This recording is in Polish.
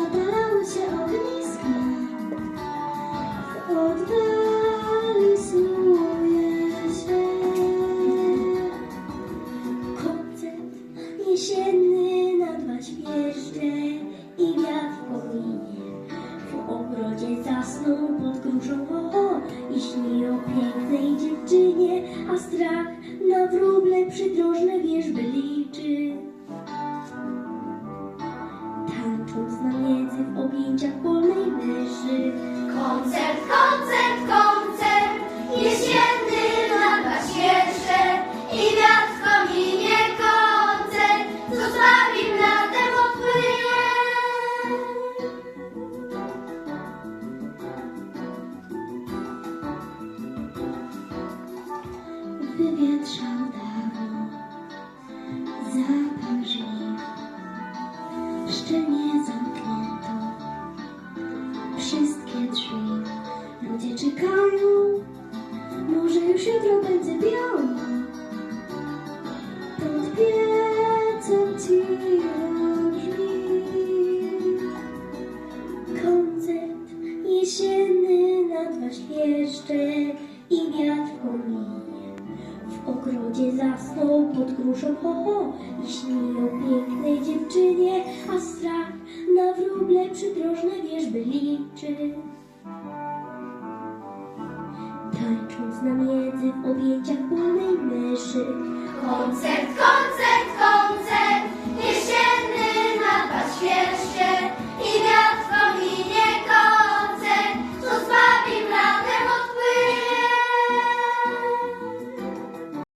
zapalały się ogniska. W oddali snuje się koncert jesienny na dwa świeżdże i wiatr w kominie w ogrodzie zasnął pod gruszą o i śni o pięknej dziewczynie a strach na wróble przydrożne wierzby liczy. Szczelnie zamknięto wszystkie drzwi. Ludzie czekają, może już jutro będzie biało. Pod piecem cicho brzmi. Koncert jesienny na dwa świeższe i wiatr w kominie. W ogrodzie zasnął pod gruszą ho, ho i śni o pięknej dziewczynie, a strach na wróble przydrożne wierzby liczy. Tańcząc na miedzy w objęciach polnej myszy, Koncert, koncert,